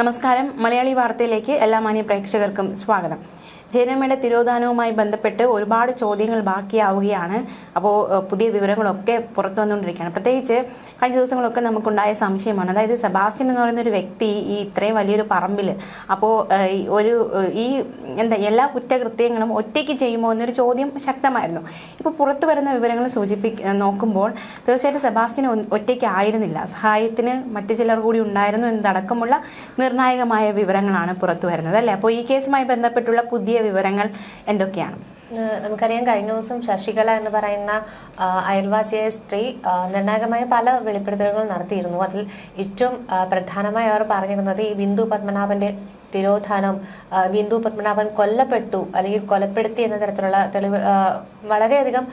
നമസ്കാരം. മലയാളി വാർത്തയിലേക്ക് എല്ലാ മാന്യ പ്രേക്ഷകർക്കും സ്വാഗതം. ജയരമ്മയുടെ തിരോധാനവുമായി ബന്ധപ്പെട്ട് ഒരുപാട് ചോദ്യങ്ങൾ ബാക്കിയാവുകയാണ്. അപ്പോൾ പുതിയ വിവരങ്ങളൊക്കെ പുറത്തു വന്നുകൊണ്ടിരിക്കുകയാണ്. പ്രത്യേകിച്ച് കഴിഞ്ഞ ദിവസങ്ങളൊക്കെ നമുക്കുണ്ടായ സംശയമാണ്. അതായത് സെബാസ്റ്റ്യൻ എന്ന് പറയുന്ന ഒരു വ്യക്തി ഈ ഇത്രയും വലിയൊരു പറമ്പിൽ അപ്പോൾ ഒരു ഈ എന്താ എല്ലാ കുറ്റകൃത്യങ്ങളും ഒറ്റയ്ക്ക് ചെയ്യുമോ എന്നൊരു ചോദ്യം ശക്തമായിരുന്നു. ഇപ്പോൾ പുറത്തു വരുന്ന വിവരങ്ങൾ സൂചിപ്പി നോക്കുമ്പോൾ തീർച്ചയായിട്ടും സെബാസ്റ്റ്യൻ ഒ- ഒറ്റയ്ക്ക് ആയിരുന്നില്ല. സഹായത്തിന് മറ്റു ചിലർ കൂടി ഉണ്ടായിരുന്നു എന്നതടക്കമുള്ള നിർണായകമായ വിവരങ്ങളാണ് പുറത്തു വരുന്നത് അല്ലേ? അപ്പോൾ ഈ കേസുമായി ബന്ധപ്പെട്ടുള്ള പുതിയ വിവരങ്ങൾ എന്തൊക്കെയാണ്? നമുക്കറിയാം കഴിഞ്ഞ ദിവസം ശശികല എന്ന് പറയുന്ന അയൽവാസിയായ സ്ത്രീ നിർണായകമായ പല വെളിപ്പെടുത്തലുകൾ നടത്തിയിരുന്നു. അതിൽ ഏറ്റവും പ്രധാനമായി അവർ പറഞ്ഞിരുന്നത് ഈ ബിന്ദു പത്മനാഭന്റെ തിരോധാനം ബിന്ദു പത്മനാഭൻ കൊല്ലപ്പെട്ടു അല്ലെങ്കിൽ കൊലപ്പെടുത്തി എന്ന തരത്തിലുള്ള തെളിവ് വളരെയധികം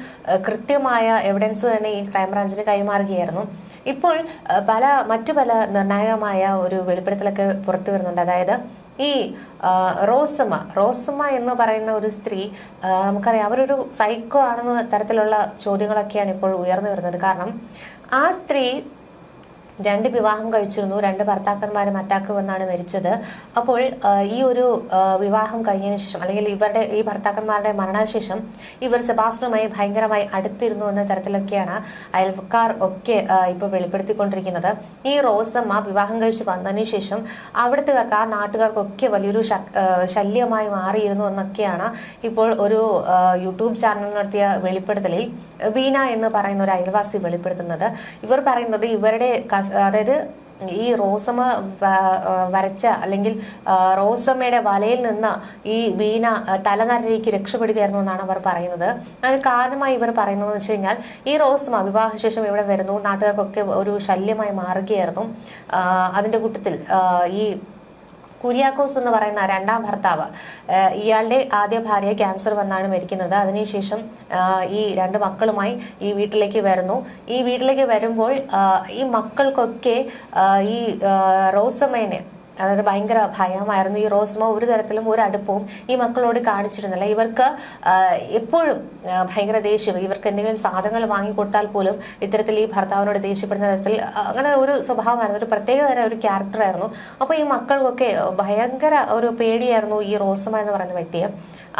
കൃത്യമായ എവിഡൻസ് തന്നെ ഈ ക്രൈംബ്രാഞ്ചിന് കൈമാറുകയായിരുന്നു. ഇപ്പോൾ പല മറ്റു പല നിർണായകമായ ഒരു വെളിപ്പെടുത്തലൊക്കെ പുറത്തു വരുന്നുണ്ട്. അതായത് ഈ റോസമ റോസമ്മ റോസമ്മ എന്ന് പറയുന്ന ഒരു സ്ത്രീ നമുക്കറിയാം അവരൊരു സൈക്കോ ആണെന്ന തരത്തിലുള്ള ചോദ്യങ്ങളൊക്കെയാണ് ഇപ്പോൾ ഉയർന്നു വരുന്നത്. കാരണം ആ സ്ത്രീ രണ്ട് വിവാഹം കഴിച്ചിരുന്നു രണ്ട് ഭർത്താക്കന്മാരും അറ്റാക്ക് വന്നാണ് മരിച്ചത്. അപ്പോൾ ഈ ഒരു വിവാഹം കഴിഞ്ഞതിന് ശേഷം അല്ലെങ്കിൽ ഇവരുടെ ഈ ഭർത്താക്കന്മാരുടെ മരണശേഷം ഇവർ സെബാസ്റ്റനുമായി ഭയങ്കരമായി അടുത്തിരുന്നു എന്ന തരത്തിലൊക്കെയാണ് അയൽക്കാർ ഒക്കെ ഇപ്പൊ ഇപ്പോൾ വെളിപ്പെടുത്തിക്കൊണ്ടിരിക്കുന്നത്. ഈ റോസമ്മ വിവാഹം കഴിച്ച് വന്നതിന് ശേഷം അവിടുത്തുകാർക്ക് ആ നാട്ടുകാർക്കൊക്കെ വലിയൊരു ശല്യമായി മാറിയിരുന്നു എന്നൊക്കെയാണ് ഇപ്പോൾ ഒരു യൂട്യൂബ് ചാനൽ നടത്തിയ വെളിപ്പെടുത്തലിൽ ബീന എന്ന് പറയുന്ന ഒരു അയൽവാസി വെളിപ്പെടുത്തുന്നത്. ഇവർ പറയുന്നത് ഇവരുടെ കസ്- അതായത് ഈ റോസമ്മ വരച്ച അല്ലെങ്കിൽ റോസമ്മയുടെ വലയിൽ നിന്ന് ഈ വീണ തലനരയിലേക്ക് രക്ഷപ്പെടുകയായിരുന്നു എന്നാണ് അവർ പറയുന്നത്. അതിന് കാരണമായി ഇവർ പറയുന്നത് വെച്ച് കഴിഞ്ഞാൽ ഈ റോസമ്മ വിവാഹശേഷം ഇവിടെ വരുന്നു? നാട്ടുകാർക്കൊക്കെ ഒരു ശല്യമായി മാറുകയായിരുന്നു. അതിന്റെ കൂട്ടത്തിൽ ഈ കുര്യാക്കോസ് എന്ന് പറയുന്ന രണ്ടാം ഭർത്താവ് ഇയാളുടെ ആദ്യ ഭാര്യ ക്യാൻസർ വന്നാണ് മരിക്കുന്നത്. അതിനുശേഷം ഈ രണ്ട് മക്കളുമായി ഈ വീട്ടിലേക്ക് വരുന്നു. ഈ വീട്ടിലേക്ക് വരുമ്പോൾ ഈ മക്കൾക്കൊക്കെ ഈ റോസമ്മേനെ അതായത് ഭയങ്കര ഭയമായിരുന്നു. ഈ റോസ്മ ഒരു തരത്തിലും ഒരു അടുപ്പവും ഈ മക്കളോട് കാണിച്ചിരുന്നില്ല. ഇവർക്ക് എപ്പോഴും ഭയങ്കര ദേഷ്യം. ഇവർക്ക് എന്തെങ്കിലും സാധനങ്ങൾ വാങ്ങി കൊടുത്താൽ പോലും ഇത്തരത്തിൽ ഈ ഭർത്താവിനോട് ദേഷ്യപ്പെടുന്ന തരത്തിൽ അങ്ങനെ ഒരു സ്വഭാവമായിരുന്നു. ഒരു പ്രത്യേക തരം ഒരു ക്യാരക്ടറായിരുന്നു അപ്പോൾ ഈ മക്കൾക്കൊക്കെ ഭയങ്കര ഒരു പേടിയായിരുന്നു ഈ റോസ്മ എന്ന് പറയുന്ന വ്യക്തിയെ.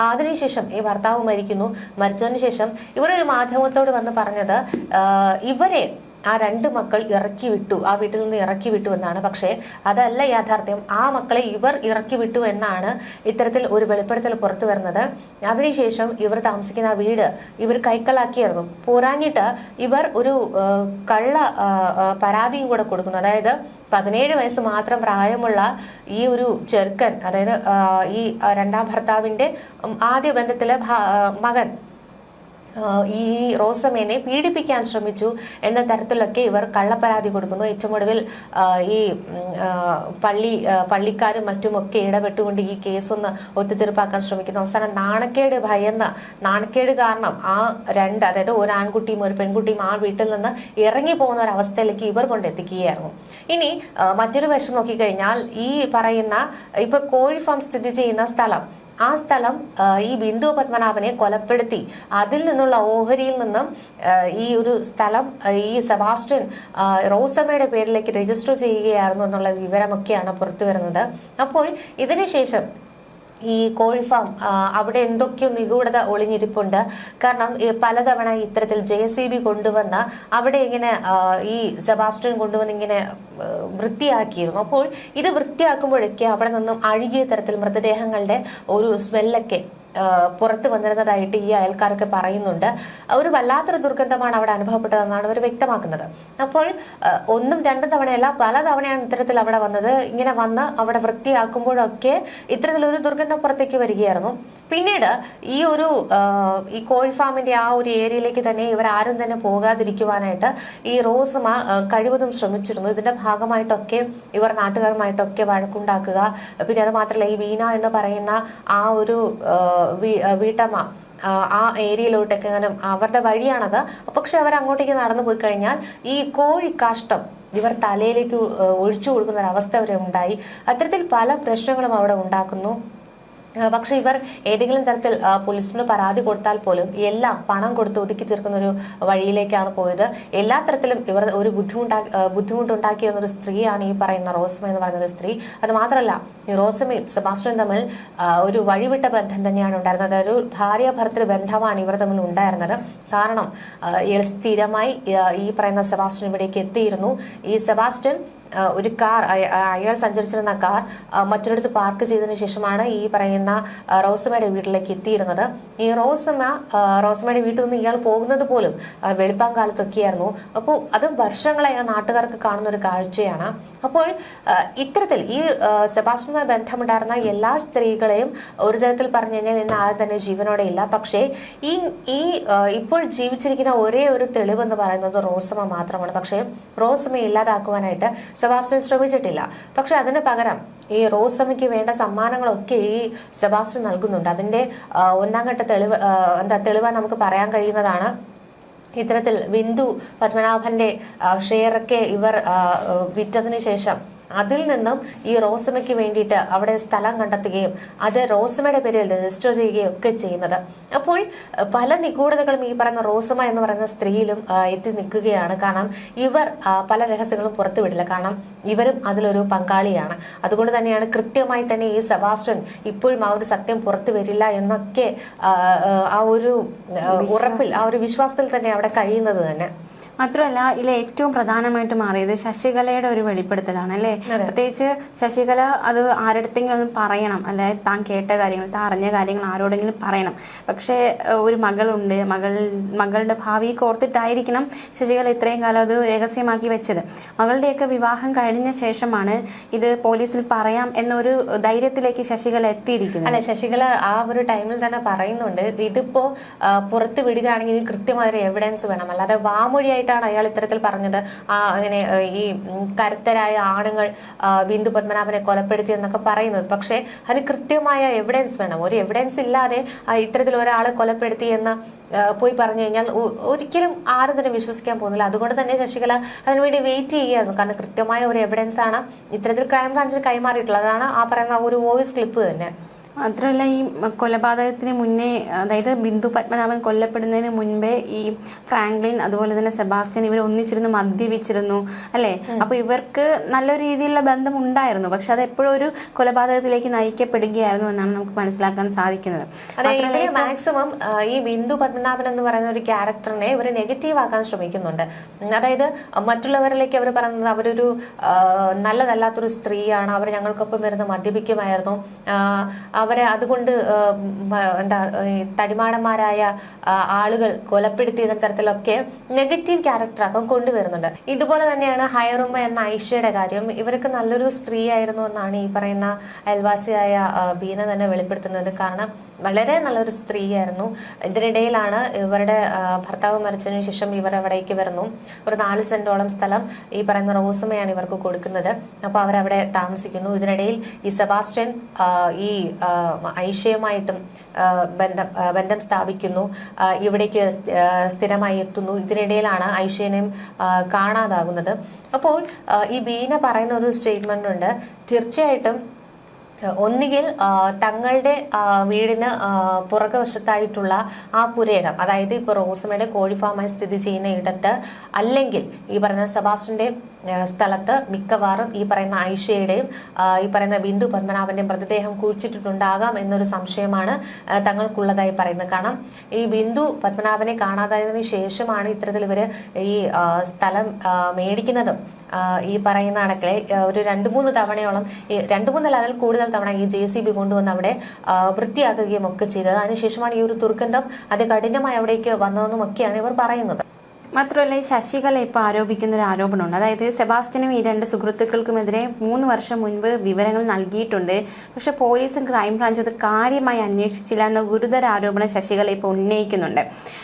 അതിനുശേഷം ഈ ഭർത്താവ് മരിക്കുന്നു. മരിച്ചതിന് ശേഷം ഇവരൊരു മാധ്യമത്തോട് വന്ന് പറഞ്ഞത് ഇവരെ ആ രണ്ട് മക്കൾ ഇറക്കി വിട്ടു. ആ വീട്ടിൽ നിന്ന് ഇറക്കി വിട്ടു എന്നാണ്. പക്ഷേ അതല്ല യാഥാർത്ഥ്യം. ആ മക്കളെ ഇവർ ഇറക്കി വിട്ടു എന്നാണ് ഇത്തരത്തിൽ ഒരു വെളിപ്പെടുത്തൽ പുറത്തു വരുന്നത്. അതിനുശേഷം ഇവർ താമസിക്കുന്ന ആ വീട് ഇവർ കൈക്കലാക്കിയായിരുന്നു. പോരാഞ്ഞിട്ട് ഇവർ ഒരു കള്ള പരാതിയും കൂടെ കൊടുക്കുന്നു. അതായത് പതിനേഴ് വയസ്സ് മാത്രം പ്രായമുള്ള ഈ ഒരു ചെറുക്കൻ അതായത് ഈ രണ്ടാം ഭർത്താവിന്റെ ആദ്യ ബന്ധത്തിലെ മകൻ ഈ റോസമേനെ പീഡിപ്പിക്കാൻ ശ്രമിച്ചു എന്ന തരത്തിലൊക്കെ ഇവർ കള്ളപ്പരാതി കൊടുക്കുന്നു. ഏറ്റവും ഒടുവിൽ ഈ പള്ളി പള്ളിക്കാരും മറ്റുമൊക്കെ ഇടപെട്ടുകൊണ്ട് ഈ കേസൊന്ന് ഒത്തുതീർപ്പാക്കാൻ ശ്രമിക്കുന്നു. അവസാനം നാണക്കേട് ഭയന്ന് നാണക്കേട് കാരണം ആ രണ്ട് അതായത് ഒരു ആൺകുട്ടിയും ഒരു പെൺകുട്ടിയും ആ വീട്ടിൽ നിന്ന് ഇറങ്ങി പോകുന്ന ഒരു അവസ്ഥയിലേക്ക് ഇവർ കൊണ്ടെത്തിക്കുകയായിരുന്നു. ഇനി മറ്റൊരു വശം നോക്കിക്കഴിഞ്ഞാൽ ഈ പറയുന്ന ഇപ്പൊ കോഴി ഫാം സ്ഥിതി ചെയ്യുന്ന സ്ഥലം ആ സ്ഥലം ഈ ബിന്ദു പത്മനാഭനെ കൊലപ്പെടുത്തി. അതിൽ നിന്നുള്ള ഓഹരിയിൽ നിന്നും ഈ ഒരു സ്ഥലം ഈ സെബാസ്റ്റ്യൻ റോസമ്മയുടെ പേരിലേക്ക് രജിസ്റ്റർ ചെയ്യുകയായിരുന്നു എന്നുള്ള വിവരമൊക്കെയാണ് പുറത്തു വരുന്നത് അപ്പോൾ ഇതിനുശേഷം ഈ കോഴി ഫാം അവിടെ എന്തൊക്കെയോ നിഗൂഢത ഒളിഞ്ഞിരിപ്പുണ്ട്. കാരണം പലതവണ ഇത്തരത്തിൽ ജെ സി ബി കൊണ്ടുവന്ന അവിടെ ഇങ്ങനെ ഈ സെബാസ്റ്റ്യൻ കൊണ്ടുവന്ന് ഇങ്ങനെ വൃത്തിയാക്കിയിരുന്നു. അപ്പോൾ ഇത് വൃത്തിയാക്കുമ്പോഴൊക്കെ അവിടെ നിന്നും അഴുകിയ തരത്തിൽ മൃതദേഹങ്ങളുടെ ഒരു സ്മെല്ലൊക്കെ പുറത്ത് വന്നിരുന്നതായിട്ട് ഈ അയൽക്കാരൊക്കെ പറയുന്നുണ്ട്. ഒരു വല്ലാത്തൊരു ദുർഗന്ധമാണ് അവിടെ അനുഭവപ്പെട്ടതെന്നാണ് അവർ വ്യക്തമാക്കുന്നത്. അപ്പോൾ ഒന്നും രണ്ടും തവണയല്ല പല തവണയാണ് ഇത്തരത്തിൽ അവിടെ വന്നത്. ഇങ്ങനെ വന്ന് അവിടെ വൃത്തിയാക്കുമ്പോഴൊക്കെ ഇത്തരത്തിലൊരു ദുർഗന്ധം പുറത്തേക്ക് വരികയായിരുന്നു. പിന്നീട് ഈ ഒരു ഈ കോഴി ഫാമിന്റെ ആ ഒരു ഏരിയയിലേക്ക് തന്നെ ഇവർ ആരും തന്നെ പോകാതിരിക്കുവാനായിട്ട് ഈ റോസുമ കഴിവതും ശ്രമിച്ചിരുന്നു. ഇതിന്റെ ഭാഗമായിട്ടൊക്കെ ഇവർ നാട്ടുകാരുമായിട്ടൊക്കെ വഴക്കുണ്ടാക്കുക. പിന്നെ അത് മാത്രമല്ല ഈ വീണ എന്ന് പറയുന്ന ആ ഒരു വീട്ടമ്മ ആ, ഏരിയയിലോട്ടൊക്കെ അങ്ങനെ അവരുടെ വഴിയാണത്. പക്ഷെ അവർ അങ്ങോട്ടേക്ക് നടന്നു പോയി കഴിഞ്ഞാൽ ഈ കോഴി കാഷ്ടം ഇവർ തലയിലേക്ക് ഒഴിച്ചു കൊടുക്കുന്ന ഒരു അവസ്ഥ വരെ ഉണ്ടായി. അത്തരത്തിൽ പല പ്രശ്നങ്ങളും അവിടെ ഉണ്ടാക്കുന്നു. പക്ഷെ ഇവർ ഏതെങ്കിലും തരത്തിൽ പോലീസിനോട് പോലീസിന് പരാതി കൊടുത്താൽ പോലും എല്ലാം പണം കൊടുത്ത് ഒതുക്കി തീർക്കുന്ന ഒരു വഴിയിലേക്കാണ് പോയത്. എല്ലാ തരത്തിലും ഇവർ ഒരു ബുദ്ധിമുട്ടാ ബുദ്ധിമുട്ടുണ്ടാക്കിയിരുന്ന ബുദ്ധിമുട്ടുണ്ടാക്കിയ ഒരു സ്ത്രീയാണ് ഈ പറയുന്ന റോസമ എന്ന് പറയുന്ന ഒരു സ്ത്രീ. അത് മാത്രമല്ല ഈ റോസമയും സെബാസ്റ്റ്യനും തമ്മിൽ ഒരു വഴിവിട്ട ബന്ധം തന്നെയാണ് ഉണ്ടായിരുന്നത്. ഒരു ഭാര്യ ഭർത്തൃ ബന്ധമാണ് ഇവർ തമ്മിൽ ഉണ്ടായിരുന്നത്. കാരണം സ്ഥിരമായി ഈ പറയുന്ന സെബാസ്റ്റ്യൻ ഇവിടേക്ക് എത്തിയിരുന്നു. ഈ സെബാസ്റ്റ്യൻ ഒരു കാർ അയ- അയാൾ സഞ്ചരിച്ചിരുന്ന കാർ മറ്റൊരിടത്ത് പാർക്ക് ചെയ്തതിനു ശേഷമാണ് ഈ പറയുന്ന ആ, റോസമ്മയുടെ വീട്ടിലേക്ക് എത്തിയിരുന്നത്. ഈ റോസമ്മ റോസമ്മയുടെ വീട്ടിൽ നിന്ന് ഇയാൾ പോകുന്നത് പോലും വെളുപ്പാൻ കാലത്തൊക്കെയായിരുന്നു. അപ്പോൾ അത് വർഷങ്ങളായി നാട്ടുകാർക്ക് കാണുന്ന ഒരു കാഴ്ചയാണ്. അപ്പോൾ ഇത്തരത്തിൽ ഈ സെബാസ്റ്റുമായി ബന്ധമുണ്ടായിരുന്ന എല്ലാ സ്ത്രീകളെയും ഒരു തരത്തിൽ പറഞ്ഞു കഴിഞ്ഞാൽ ഇന്ന് ആരും തന്നെ ജീവനോടെ ഇല്ല. പക്ഷേ ഈ ഈ ഇപ്പോൾ ജീവിച്ചിരിക്കുന്ന ഒരേ ഒരു തെളിവെന്ന് പറയുന്നത് റോസമ്മ മാത്രമാണ്. പക്ഷേ റോസമ്മ ഇല്ലാതാക്കുവാനായിട്ട് സെബാസ്റ്റ്യൻ ശ്രമിച്ചിട്ടില്ല. പക്ഷെ അതിന് പകരം ഈ റോസമ്മയ്ക്ക് വേണ്ട സമ്മാനങ്ങളൊക്കെ ഈ സെബാസ്റ്റ്യൻ നൽകുന്നുണ്ട്. അതിന്റെ ഒന്നാം ഘട്ട തെളിവ് എന്താ തെളിവ് നമുക്ക് പറയാൻ കഴിയുന്നതാണ്. ഇത്തരത്തിൽ ബിന്ദു പത്മനാഭന്റെ ഷെയറൊക്കെ ഇവർ ആ, ശേഷം അതിൽ നിന്നും ഈ റോസമയ്ക്ക് വേണ്ടിയിട്ട് അവിടെ സ്ഥലം കണ്ടെത്തുകയും അത് റോസമയുടെ പേരിൽ രജിസ്റ്റർ ചെയ്യുകയും ഒക്കെ ചെയ്യുന്നത്. അപ്പോൾ പല നിഗൂഢതകളും ഈ പറയുന്ന റോസമ എന്ന് പറയുന്ന സ്ത്രീയിലും എത്തി നിൽക്കുകയാണ്. കാരണം ഇവർ പല രഹസ്യങ്ങളും പുറത്തുവിടില്ല. കാരണം ഇവരും അതിലൊരു പങ്കാളിയാണ്. അതുകൊണ്ട് തന്നെയാണ് കൃത്യമായി തന്നെ ഈ സെബാസ്റ്റ്യൻ ഇപ്പോഴും ആ ഒരു സത്യം പുറത്തു വരില്ല എന്നൊക്കെ ആ ഒരു ഉറപ്പിൽ ആ ഒരു വിശ്വാസത്തിൽ തന്നെ അവിടെ കഴിയുന്നത് തന്നെ. മാത്രമല്ല ഇതിൽ ഏറ്റവും പ്രധാനമായിട്ട് മാറിയത് ശശികലയുടെ ഒരു വെളിപ്പെടുത്തലാണ് അല്ലേ? പ്രത്യേകിച്ച് ശശികല അത് ആരുടെങ്കിലും ഒന്ന് പറയണം അതായത് താൻ കേട്ട കാര്യങ്ങൾ താൻ അറിഞ്ഞ കാര്യങ്ങൾ ആരോടെങ്കിലും പറയണം. പക്ഷേ ഒരു മകളുണ്ട് മകൾ മകളുടെ ഭാവി കോർത്തിട്ടായിരിക്കണം ശശികല ഇത്രയും കാലം അത് രഹസ്യമാക്കി വെച്ചത്. മകളുടെയൊക്കെ വിവാഹം കഴിഞ്ഞ ശേഷമാണ് ഇത് പോലീസിൽ പറയാം എന്നൊരു ധൈര്യത്തിലേക്ക് ശശികല എത്തിയിരിക്കുന്നത്. അല്ല ശശികല ആ ഒരു ടൈമിൽ തന്നെ പറയുന്നുണ്ട് ഇതിപ്പോ പുറത്ത് വിടുകയാണെങ്കിൽ കൃത്യമായൊരു എവിഡൻസ് വേണം. അല്ലാതെ വാമൊഴിയായിട്ടാണ് അയാൾ ഇത്തരത്തിൽ പറഞ്ഞത്. ആ അങ്ങനെ ഈ കരുത്തരായ ആണുങ്ങൾ ബിന്ദു പത്മനാഭനെ കൊലപ്പെടുത്തി എന്നൊക്കെ പറയുന്നത്. പക്ഷേ അതിന് കൃത്യമായ എവിഡൻസ് വേണം. ഒരു എവിഡൻസ് ഇല്ലാതെ ഇത്തരത്തിൽ ഒരാളെ കൊലപ്പെടുത്തി എന്ന് പോയി പറഞ്ഞു കഴിഞ്ഞാൽ ഒരിക്കലും ആരും തന്നെ വിശ്വസിക്കാൻ പോകുന്നില്ല. അതുകൊണ്ട് തന്നെ ശശികല അതിനുവേണ്ടി വെയിറ്റ് ചെയ്യുകയായിരുന്നു. കാരണം കൃത്യമായ ഒരു എവിഡൻസ് ആണ് ഇത്തരത്തിൽ ക്രൈംബ്രാഞ്ചിന് കൈമാറിയിട്ടുള്ളത്. അതാണ് ആ പറയുന്ന ഒരു വോയിസ് ക്ലിപ്പ് തന്നെ. മാത്രമല്ല ഈ കൊലപാതകത്തിന് മുന്നേ അതായത് ബിന്ദു പത്മനാഭൻ കൊല്ലപ്പെടുന്നതിന് മുൻപേ ഈ ഫ്രാങ്ക്ലിൻ അതുപോലെ തന്നെ സെബാസ്റ്റ്യൻ ഇവർ ഒന്നിച്ചിരുന്ന് മദ്യപിച്ചിരുന്നു അല്ലേ? അപ്പൊ ഇവർക്ക് നല്ല രീതിയിലുള്ള ബന്ധം ഉണ്ടായിരുന്നു പക്ഷെ അത് എപ്പോഴും ഒരു കൊലപാതകത്തിലേക്ക് നയിക്കപ്പെടുകയായിരുന്നു എന്നാണ് നമുക്ക് മനസ്സിലാക്കാൻ സാധിക്കുന്നത്. അതെ ഇവർ മാക്സിമം ഈ ബിന്ദു പത്മനാഭൻ എന്ന് പറയുന്ന ഒരു ക്യാരക്ടറിനെ ഇവർ നെഗറ്റീവ് ആക്കാൻ ശ്രമിക്കുന്നുണ്ട്. അതായത് മറ്റുള്ളവരിലേക്ക് അവർ പറയുന്നത് അവരൊരു നല്ലതല്ലാത്തൊരു സ്ത്രീയാണ് അവർ ഞങ്ങൾക്കൊപ്പം വരുന്ന മദ്യപിക്കുമായിരുന്നു. അവരെ അതുകൊണ്ട് എന്താ തടിമാടന്മാരായ ആളുകൾ കൊലപ്പെടുത്തി എന്ന തരത്തിലൊക്കെ നെഗറ്റീവ് ക്യാരക്ടറാക്കം കൊണ്ടുവരുന്നുണ്ട്. ഇതുപോലെ തന്നെയാണ് ഹയറുമ്മ എന്ന ഐഷയുടെ കാര്യം. ഇവർക്ക് നല്ലൊരു സ്ത്രീ ആയിരുന്നു എന്നാണ് ഈ പറയുന്ന അയൽവാസിയായ ബീന തന്നെ വെളിപ്പെടുത്തുന്നത്. കാരണം വളരെ നല്ലൊരു സ്ത്രീ ആയിരുന്നു ഇതിനിടയിലാണ് ഇവരുടെ ഭർത്താവ് മരിച്ചതിന് ശേഷം ഇവർ അവിടേക്ക് വരുന്നു. ഒരു നാല് സെന്റോളം സ്ഥലം ഈ പറയുന്ന റോസമ്മയാണ് ഇവർക്ക് കൊടുക്കുന്നത്. അപ്പോൾ അവരവിടെ താമസിക്കുന്നു. ഇതിനിടയിൽ ഈ സെബാസ്റ്റ്യൻ ഈ ഐഷയുമായിട്ടും ബന്ധം ബന്ധം സ്ഥാപിക്കുന്നു. ഇവിടേക്ക് സ്ഥിരമായി എത്തുന്നു. ഇതിനിടയിലാണ് ഐഷേനെയും കാണാതാകുന്നത്. അപ്പോൾ ഈ ബീന പറയുന്ന ഒരു സ്റ്റേറ്റ്മെന്റ് ഉണ്ട്. തീർച്ചയായിട്ടും ഒന്നുകിൽ തങ്ങളുടെ വീടിന് പുറകുവശത്തായിട്ടുള്ള ആ പുരയിടം അതായത് ഇപ്പോൾ റോസമയുടെ കോഴി ഫാമായി സ്ഥിതി ചെയ്യുന്ന ഇടത്ത് അല്ലെങ്കിൽ ഈ പറഞ്ഞ സെബാസ്റ്റ്യന്റെ ആ, സ്ഥലത്ത് മിക്കവാറും ഈ പറയുന്ന ഐഷയുടെയും ഈ പറയുന്ന ബിന്ദു പത്മനാഭന്റെയും മൃതദേഹം കുഴിച്ചിട്ടുണ്ടാകാം എന്നൊരു സംശയമാണ് തങ്ങൾക്കുള്ളതായി പറയുന്നത്. കാരണം ഈ ബിന്ദു പത്മനാഭനെ കാണാതായതിനു ശേഷമാണ് ഇത്തരത്തിൽ ഇവർ ഈ സ്ഥലം മേടിക്കുന്നതും. ഈ പറയുന്ന കണക്കിലെ ഒരു രണ്ട് മൂന്ന് തവണയോളം രണ്ട് മൂന്നല്ല അതിൽ കൂടുതൽ തവണ ഈ ജെ സി ബി കൊണ്ടുവന്ന് അവിടെ വൃത്തിയാക്കുകയും ഒക്കെ ചെയ്തത്. അതിനുശേഷമാണ് ഈ ഒരു ദുർഗന്ധം അതികഠിനമായി അവിടേക്ക് വന്നതെന്നും ഒക്കെയാണ് ഇവർ പറയുന്നത്. മാത്രമല്ല ഈ ശശികല ഇപ്പോൾ ആരോപിക്കുന്ന ഒരു ആരോപണമുണ്ട്. അതായത് സെബാസ്റ്റ്യനും ഈ രണ്ട് സുഹൃത്തുക്കൾക്കുമെതിരെ മൂന്ന് വർഷം മുൻപ് വിവരങ്ങൾ നൽകിയിട്ടുണ്ട്. പക്ഷേ പോലീസും ക്രൈംബ്രാഞ്ചും അത് കാര്യമായി അന്വേഷിച്ചില്ല എന്ന ഗുരുതര ആരോപണം ശശികല ഇപ്പോൾ ഉന്നയിക്കുന്നുണ്ട്.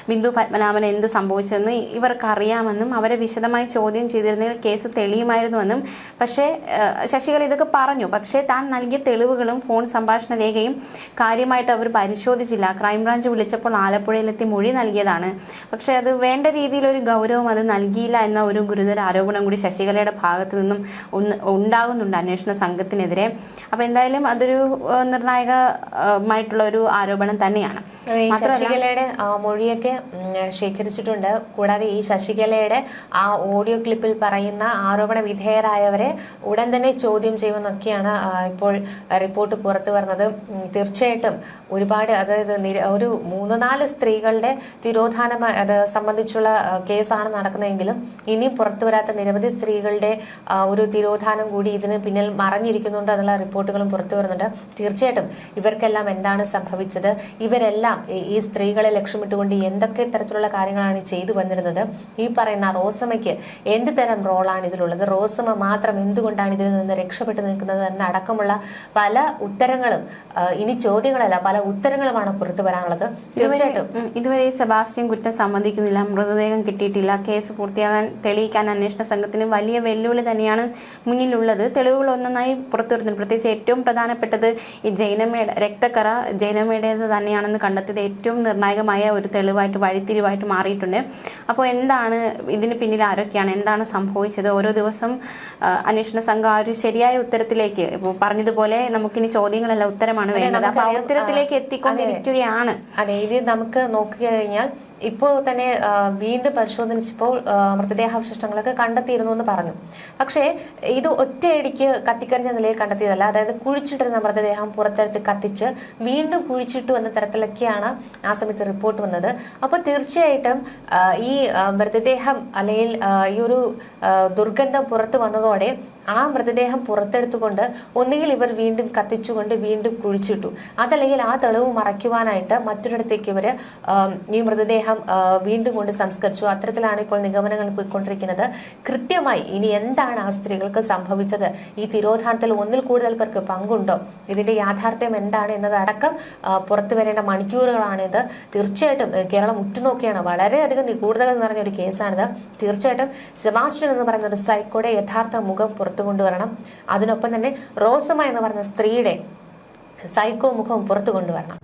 ബിന്ദു പത്മനാഭൻ എന്ത് സംഭവിച്ചെന്ന് ഇവർക്ക് അറിയാമെന്നും അവരെ വിശദമായി ചോദ്യം ചെയ്തിരുന്നെങ്കിൽ കേസ് തെളിയുമായിരുന്നുവെന്നും. പക്ഷേ ശശികല ഇതൊക്കെ പറഞ്ഞു. പക്ഷേ താൻ നൽകിയ തെളിവുകളും ഫോൺ സംഭാഷണ രേഖയും കാര്യമായിട്ട് അവർ പരിശോധിച്ചില്ല. ക്രൈംബ്രാഞ്ച് വിളിച്ചപ്പോൾ ആലപ്പുഴയിലെത്തി മൊഴി നൽകിയതാണ്. പക്ഷേ അത് വേണ്ട രീതിയിൽ ഒരു ഗൗരവം അത് നൽകിയില്ല എന്ന ഒരു ഗുരുതര ആരോപണം കൂടി ശശികലയുടെ ഭാഗത്ത് നിന്നും ഉണ്ടാകുന്നുണ്ട് അന്വേഷണ സംഘത്തിനെതിരെ. അപ്പോൾ എന്തായാലും അതൊരു നിർണായകമായിട്ടുള്ള ഒരു ആരോപണം തന്നെയാണ്. ശശികലയുടെ മൊഴിയൊക്കെ ശേഖരിച്ചിട്ടുണ്ട്. കൂടാതെ ഈ ശശികലയുടെ ആ ഓഡിയോ ക്ലിപ്പിൽ പറയുന്ന ആരോപണ വിധേയരായവരെ ഉടൻ തന്നെ ചോദ്യം ചെയ്യുമെന്നൊക്കെയാണ് ഇപ്പോൾ റിപ്പോർട്ട് പുറത്തു വരുന്നത്. തീർച്ചയായിട്ടും ഒരുപാട് അതായത് ഒരു മൂന്ന് നാല് സ്ത്രീകളുടെ തിരോധാനം അത് സംബന്ധിച്ചുള്ള കേസാണ് നടക്കുന്നതെങ്കിലും ഇനി പുറത്തു വരാത്ത നിരവധി സ്ത്രീകളുടെ ഒരു തിരോധാനം കൂടി ഇതിന് പിന്നിൽ മറഞ്ഞിരിക്കുന്നുണ്ട് എന്നുള്ള റിപ്പോർട്ടുകളും പുറത്തു വരുന്നുണ്ട്. തീർച്ചയായിട്ടും ഇവർക്കെല്ലാം എന്താണ് സംഭവിച്ചത്? ഇവരെല്ലാം ഈ- സ്ത്രീകളെ ലക്ഷ്യമിട്ടുകൊണ്ട് എന്തൊക്കെ തരത്തിലുള്ള കാര്യങ്ങളാണ് ചെയ്തു വന്നിരുന്നത്? ഈ പറയുന്ന റോസമ്മയ്ക്ക് എന്ത് തരം റോളാണ് ഇതിലുള്ളത്? റോസമ്മ മാത്രം എന്തുകൊണ്ടാണ് ഇതിൽ നിന്ന് രക്ഷപ്പെട്ടു നിൽക്കുന്നത് എന്നടക്കമുള്ള പല ഉത്തരങ്ങളും ഇനി ചോദ്യങ്ങളല്ല പല ഉത്തരങ്ങളുമാണ് പുറത്തു വരാനുള്ളത്. തീർച്ചയായിട്ടും. ഇതുവരെ സെബാസ്റ്റ്യൻ കുറ്റം സമ്മതിക്കുന്നില്ല മൃതദേഹം കിട്ടിയിട്ടില്ല കേസ് പൂർത്തിയാകാൻ തെളിയിക്കാൻ അന്വേഷണ സംഘത്തിന് വലിയ വെല്ലുവിളി തന്നെയാണ് മുന്നിലുള്ളത്. തെളിവുകൾ ഒന്നൊന്നായി പുറത്തു വരുന്നുണ്ട് പ്രത്യേകിച്ച് ഏറ്റവും പ്രധാനപ്പെട്ടത് ഈ ജൈനമേട രക്തക്കറ ജൈനമേടേത് തന്നെയാണെന്ന് കണ്ടെത്തിയത് ഏറ്റവും നിർണായകമായ ഒരു തെളിവായിട്ട് വഴിത്തിരിവായിട്ട് മാറിയിട്ടുണ്ട്. അപ്പോൾ എന്താണ് ഇതിന് പിന്നിൽ ആരൊക്കെയാണ്? എന്താണ് സംഭവിച്ചത്? ഓരോ ദിവസം അന്വേഷണ സംഘം ആ ഒരു ശരിയായ ഉത്തരത്തിലേക്ക് ഇപ്പോൾ പറഞ്ഞതുപോലെ നമുക്കിനി ചോദ്യങ്ങളല്ല ഉത്തരമാണ് വേണ്ടത്. അപ്പോൾ ആ ഉത്തരത്തിലേക്ക് എത്തിക്കൊണ്ടിരിക്കുകയാണ്. അതെ ഇത് നമുക്ക് നോക്കിക്കഴിഞ്ഞാൽ ഇപ്പോൾ തന്നെ വീണ്ടും പരിശോധിച്ചപ്പോൾ മൃതദേഹാവശിഷ്ടങ്ങളൊക്കെ കണ്ടെത്തിയിരുന്നു എന്ന് പറഞ്ഞു. പക്ഷേ ഇത് ഒറ്റയടിക്ക് കത്തിക്കരിഞ്ഞ നിലയിൽ കണ്ടെത്തിയതല്ല. അതായത് കുഴിച്ചിട്ടിരുന്ന മൃതദേഹം പുറത്തെടുത്ത് കത്തിച്ച് വീണ്ടും കുഴിച്ചിട്ടു എന്ന തരത്തിലൊക്കെയാണ് ആ സമയത്ത് റിപ്പോർട്ട് വന്നത്. അപ്പോൾ തീർച്ചയായിട്ടും ഈ മൃതദേഹം അല്ലെങ്കിൽ ഈ ഒരു ദുർഗന്ധം പുറത്തു വന്നതോടെ ആ മൃതദേഹം പുറത്തെടുത്തുകൊണ്ട് ഒന്നുകിൽ ഇവർ വീണ്ടും കത്തിച്ചുകൊണ്ട് വീണ്ടും കുഴിച്ചിട്ടു. അതല്ലെങ്കിൽ ആ തെളിവ് മറയ്ക്കുവാനായിട്ട് മറ്റൊരിടത്തേക്ക് ഇവർ ഈ മൃതദേഹം വീണ്ടും കൊണ്ട് സംസ്കരിച്ചു. അത്തരത്തിലാണ് ഇപ്പോൾ നിഗമനങ്ങൾ പോയിക്കൊണ്ടിരിക്കുന്നത്. കൃത്യമായി ഇനി എന്താണ് ആ സ്ത്രീകൾക്ക് സംഭവിച്ചത്? ഈ തിരോധാനത്തിൽ ഒന്നിൽ കൂടുതൽ പേർക്ക് പങ്കുണ്ടോ? ഇതിന്റെ യാഥാർത്ഥ്യം എന്താണ് എന്നതടക്കം പുറത്തു വരേണ്ട മണിക്കൂറുകളാണിത് തീർച്ചയായിട്ടും കേരളം ഉറ്റുനോക്കിയാണ്. വളരെയധികം നിഗൂഢതകൾ നിറഞ്ഞ ഒരു കേസാണിത്. തീർച്ചയായിട്ടും സെബാസ്റ്റ്യൻ എന്ന് പറയുന്ന ഒരു സൈക്കോയുടെ യഥാർത്ഥ മുഖം പുറത്തു കൊണ്ടുവരണം. അതിനൊപ്പം തന്നെ റോസമ്മ എന്ന് പറയുന്ന സ്ത്രീയുടെ സൈക്കോ മുഖം പുറത്തു കൊണ്ടുവരണം.